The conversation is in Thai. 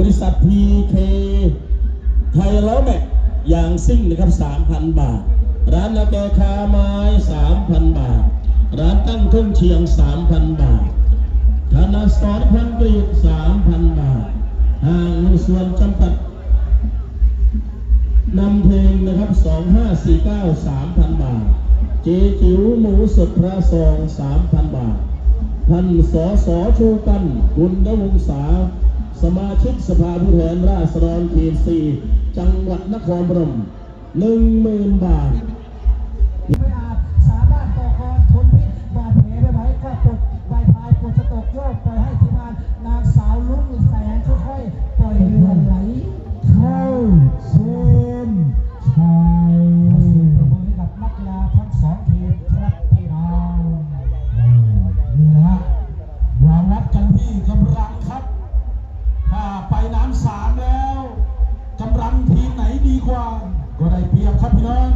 บริษัท PK ไทยล้อแม็กยางซิ่งนะครับ 3,000 บาท ร้านนาแกคาไม้ 3,000 บาท ร้านตั้งเครื่องเชียง 3,000 บาทธนาสอนพันกรีด3,000 บาทห้างหุ้นส่วนจำกัดนำเพลงนะครับ 2549 3,000 บาท เจจิ๋วหมูสดพระซอง 3,000 บาทท่านสอสอชูกันกุลดวงศา สมาชิกสภาผู้แทนราษฎรเขตสี่จังหวัดนครปฐมหนึ่งหมื่นบาท กว่าก็ได้เปรียบครับพี่น้อง